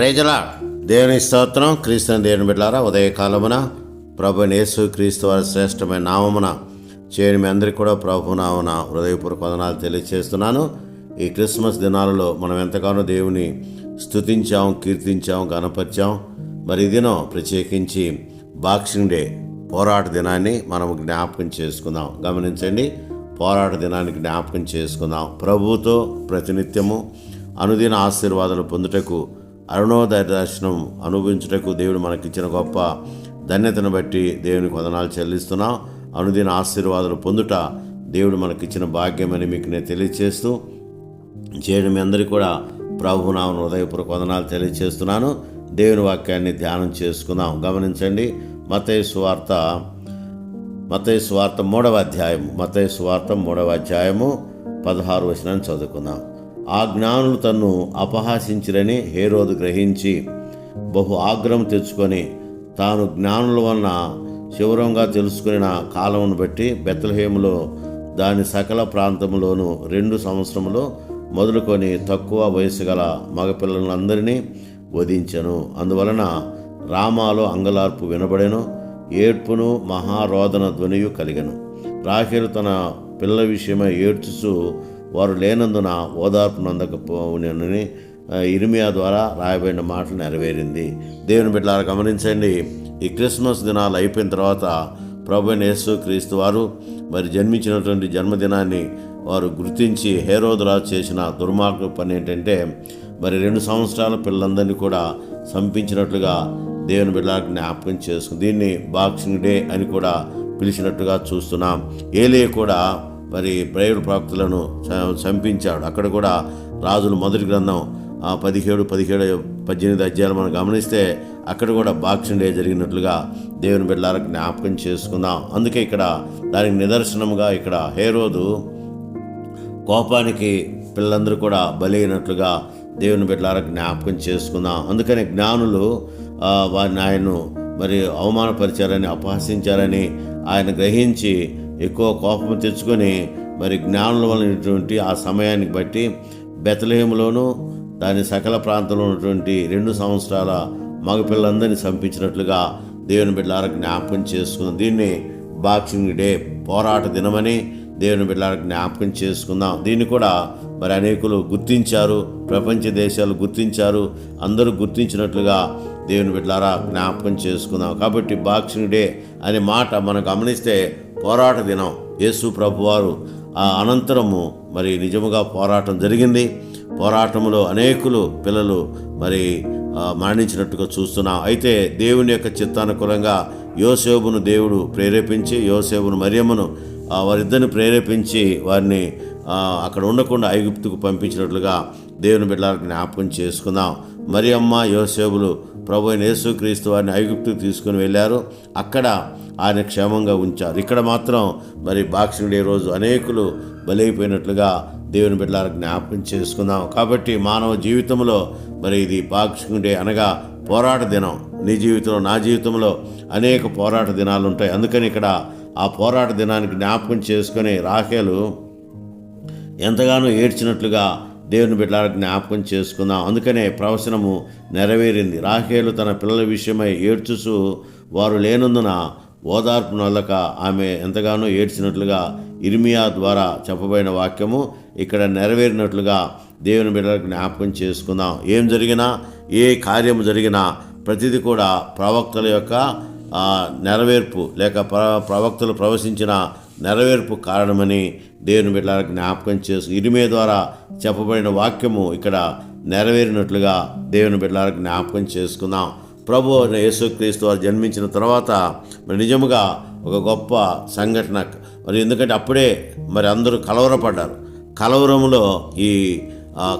ప్రేజలా దేవుని స్తోత్రం క్రీస్తుని దేవుని బిడ్డారా ఉదయకాలమున ప్రభు యేసు క్రీస్తు వారి శ్రేష్టమైన నామమున చేయని మీ అందరికీ కూడా ప్రభు నామన హృదయపూర్వక వందనాలు తెలియజేస్తున్నాను ఈ క్రిస్మస్ దినాలలో మనం ఎంతగానో దేవుని స్తుతించాం కీర్తించాం గణపరిచాం మరి ఈ దినం ప్రత్యేకించి బాక్సింగ్ డే పోరాట దినాన్ని మనం జ్ఞాపకం చేసుకుందాం. గమనించండి పోరాట దినానికి జ్ఞాపకం చేసుకుందాం. ప్రభుతో ప్రతినిత్యము అనుదిన ఆశీర్వాదాలు పొందుటకు అరుణోదయ దర్శనం అనుభవించుటకు దేవుడు మనకిచ్చిన గొప్ప ధన్యతను బట్టి దేవునికి వదనాలు చెల్లిస్తున్నాం. అనుదిన ఆశీర్వాదాలు పొందుట దేవుడు మనకిచ్చిన భాగ్యమని మీకు నేను తెలియచేస్తూ చేయడం మీ అందరికీ కూడా ప్రభునామను హృదయపూర్వక వదనాలు తెలియచేస్తున్నాను. దేవుని వాక్యాన్ని ధ్యానం చేసుకుందాం. గమనించండి. మతయ్య సువార్త మతయ్య సువార్త మూడవ అధ్యాయము. మతయ్య సువార్త మూడవ అధ్యాయము పదహారు వచనాన్ని చదువుకుందాం. ఆ జ్ఞానులు తన్ను అపహాసించిరని హేరోదు గ్రహించి బహు ఆగ్రహం తెచ్చుకొని తాను జ్ఞానుల వలన శివరంగా తెలుసుకున్న కాలమును బట్టి బెత్తలహేములో దాని సకల ప్రాంతంలోనూ రెండు సంవత్సరములు మొదలుకొని తక్కువ వయసు గల మగపిల్లలందరినీ వధించెను. అందువలన రామాలో అంగలార్పు వినబడెను ఏడ్పును మహారోదన ధ్వనియు కలిగను. రాహేలు తన పిల్లల విషయమై ఏడ్చుచు వారు లేనందున ఓదార్పు నందకపోనని ఇరిమియా ద్వారా రాయబడిన మాటలు నెరవేరింది. దేవుని బిడ్డలారా గమనించండి ఈ క్రిస్మస్ దినాలు అయిపోయిన తర్వాత ప్రభు యేసు క్రీస్తు వారు మరి జన్మించినటువంటి జన్మదినాన్ని వారు గుర్తించి హేరోదురాజు చేసిన దుర్మార్గ పని ఏంటంటే మరి రెండు సంవత్సరాల పిల్లలందరినీ కూడా సంపించినట్లుగా దేవుని బిడ్డలకు జ్ఞాపకం చేసుకుని దీన్ని బాక్సింగ్ డే అని కూడా పిలిచినట్టుగా చూస్తున్నాం. ఏలే కూడా మరి ప్రేయుడు ప్రాప్తులను చంపించాడు. అక్కడ కూడా రాజులు మొదటి గ్రంథం ఆ పదిహేడు పదిహేడు పద్దెనిమిది అధ్యాయాలు మనం గమనిస్తే అక్కడ కూడా బాక్సింగ్ డే జరిగినట్లుగా దేవుని బిడ్డలకు జ్ఞాపకం చేసుకుందాం. అందుకే ఇక్కడ దానికి నిదర్శనముగా ఇక్కడ హేరోదు కోపానికి పిల్లలందరూ కూడా బలైనట్లుగా దేవుని బిడ్డలారా జ్ఞాపకం చేసుకుందాం. అందుకని జ్ఞానులు వారిని ఆయన్ను మరి అవమానపరిచారని అపహసించారని ఆయన గ్రహించి ఎక్కువ కోపం తెచ్చుకొని మరి జ్ఞానుల వలనటువంటి ఆ సమయానికి బట్టి బెతలహేములోను దాని సకల ప్రాంతంలో ఉన్నటువంటి రెండు సంవత్సరాల మగపిల్లలందరినీ చంపించినట్లుగా దేవుని బిడ్డలారా జ్ఞాపకం చేసుకుని దీన్ని బాక్సింగ్ డే పోరాట దినమని దేవుని బిడ్డలారా జ్ఞాపకం చేసుకుందాం. దీన్ని కూడా మరి అనేకులు గుర్తించారు. ప్రపంచ దేశాలు గుర్తించారు. అందరూ గుర్తించినట్లుగా దేవుని బిడ్డలారా జ్ఞాపకం చేసుకుందాం. కాబట్టి బాక్సింగ్ డే అనే మాట మనం గమనిస్తే పోరాట దినం. యేసు ప్రభువారు ఆ అనంతరము మరి నిజముగా పోరాటం జరిగింది. పోరాటంలో అనేకులు పిల్లలు మరి మరణించినట్టుగా చూస్తున్నాం. అయితే దేవుని యొక్క చిత్తానుకూలంగా యోసేబును దేవుడు ప్రేరేపించి యోసేబును మరియమ్మను వారిద్దరిని ప్రేరేపించి వారిని అక్కడ ఉండకుండా ఐగుప్తుకు పంపించినట్లుగా దేవుని బిడ్డలకు జ్ఞాపకం చేసుకుందాం. మరి అమ్మ యోసేపులు ప్రభు యేసుక్రీస్తు వారిని ఐగుప్తుకు తీసుకుని వెళ్ళారు. అక్కడ ఆయన క్షేమంగా ఉంచారు. ఇక్కడ మాత్రం మరి బాక్సింగ్ డే రోజు అనేకులు బలైపోయినట్లుగా దేవుని బిడ్డలకు జ్ఞాపకం చేసుకుందాం. కాబట్టి మానవ జీవితంలో మరి ఇది బాక్సింగ్ డే అనగా పోరాట దినం. నీ జీవితంలో నా జీవితంలో అనేక పోరాట దినాలు ఉంటాయి. అందుకని ఇక్కడ ఆ పోరాట దినానికి జ్ఞాపకం చేసుకుని రాఖేలు ఎంతగానో ఏడ్చినట్లుగా దేవుని బిడ్డలకు జ్ఞాపకం చేసుకుందాం. అందుకనే ప్రవచనము నెరవేరింది. రాహేలు తన పిల్లల విషయమై ఏడ్చుచు వారు లేనందున ఓదార్పు నొల్లక ఆమె ఎంతగానో ఏడ్చినట్లుగా ఇర్మియా ద్వారా చెప్పబడిన వాక్యము ఇక్కడ నెరవేరినట్లుగా దేవుని బిడ్డలకు జ్ఞాపకం చేసుకుందాం. ఏం జరిగినా ఏ కార్యము జరిగినా ప్రతిదీ కూడా ప్రవక్తల యొక్క ఆ, నెరవేర్పు లేక ప్ర ప్రవక్తలు ప్రవశించిన నెరవేర్పు కారణమని దేవుని బిడ్డలకు జ్ఞాపకం చేసు ఇరిమే ద్వారా చెప్పబడిన వాక్యము ఇక్కడ నెరవేరినట్లుగా దేవుని బిడ్డలకు జ్ఞాపకం చేసుకుందాం. ప్రభు యేసుక్రీస్తు వారు జన్మించిన తర్వాత మరి నిజముగా ఒక గొప్ప సంఘటన. మరి ఎందుకంటే అప్పుడే మరి అందరూ కలవరపడ్డారు. కలవరంలో ఈ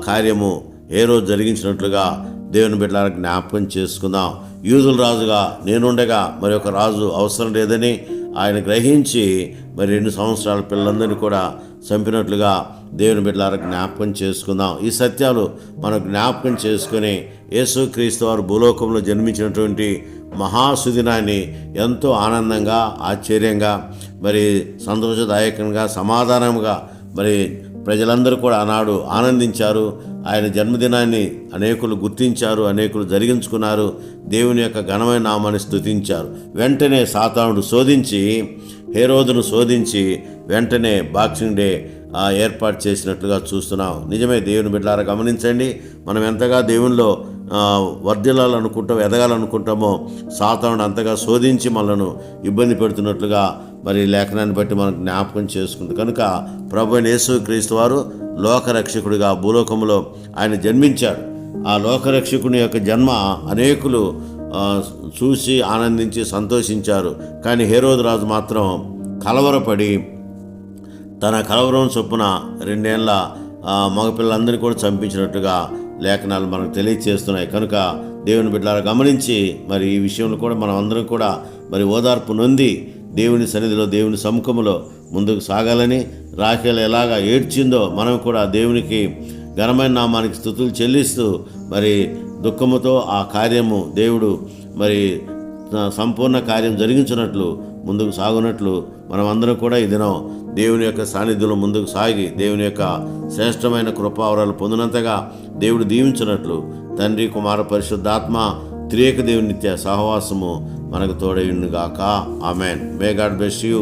కార్యము ఏ రోజు జరిగించినట్లుగా దేవుని బిడ్డలకు జ్ఞాపకం చేసుకుందాం. యూదుల రాజుగా నేనుండగా మరి ఒక రాజు అవసరం లేదని ఆయన గ్రహించి మరి రెండు సంవత్సరాల పిల్లలందరినీ కూడా చంపినట్లుగా దేవుని బిడ్డలకు జ్ఞాపకం చేసుకుందాం. ఈ సత్యాలు మనం జ్ఞాపకం చేసుకుని యేసుక్రీస్తు వారు భూలోకంలో జన్మించినటువంటి మహాసుదినాన్ని ఎంతో ఆనందంగా ఆశ్చర్యంగా మరి సంతోషదాయకంగా సమాధానంగా మరి ప్రజలందరూ కూడా ఆనాడు ఆనందించారు. ఆయన జన్మదినాన్ని అనేకులు గుర్తించారు అనేకులు జరిగించుకున్నారు. దేవుని యొక్క ఘనమైన నామాన్ని స్థుతించారు వెంటనే సాతానుడు శోధించి హేరోదును శోధించి వెంటనే బాక్సింగ్ డే ఏర్పాటు చేసినట్లుగా చూస్తున్నాం. నిజమే దేవుని బిడ్డారా గమనించండి మనం ఎంతగా దేవునిలో ఆ, వర్ధిల్లాలనుకుంటాం ఎదగాలనుకుంటామో సాతానుడు అంతగా శోధించి మనను ఇబ్బంది పెడుతున్నట్లుగా మరి లేఖనాన్ని బట్టి మనం జ్ఞాపకం చేసుకుంది. కనుక ప్రభు యేసు క్రీస్తు వారు లోకరక్షకుడిగా భూలోకంలో ఆయన జన్మించాడు. ఆ లోకరక్షకుని యొక్క జన్మ అనేకులు చూసి ఆనందించి సంతోషించారు. కానీ హేరోదు రాజు మాత్రం కలవరపడి తన కలవరం చొప్పున రెండేళ్ళ మగపిల్లలందరినీ కూడా చంపించినట్టుగా లేఖనాలు మనకు తెలియచేస్తున్నాయి. కనుక దేవుని బిడ్డలారా గమనించి మరి ఈ విషయంలో కూడా మనం అందరం కూడా మరి ఓదార్పు నొంది దేవుని సన్నిధిలో దేవుని సముఖంలో ముందుకు సాగాలని రాఖేలు ఎలాగా ఏడ్చిందో మనం కూడా దేవునికి ఘనమైన నామానికి స్థుతులు చెల్లిస్తూ మరి దుఃఖముతో ఆ కార్యము దేవుడు మరి సంపూర్ణ కార్యం జరిగించినట్లు ముందుకు సాగునట్లు మనం అందరం కూడా ఈ దినం దేవుని యొక్క సాన్నిధ్యంలో ముందుకు సాగి దేవుని యొక్క శ్రేష్టమైన కృపావరాలు పొందినంతగా దేవుడు దీవించినట్లు తండ్రి కుమార పరిశుద్ధాత్మ త్రియేక దేవుని నిత్య సహవాసము మనకు తోడైండుగాక ఆమెన్. మే గాడ్ బెస్ట్ యూ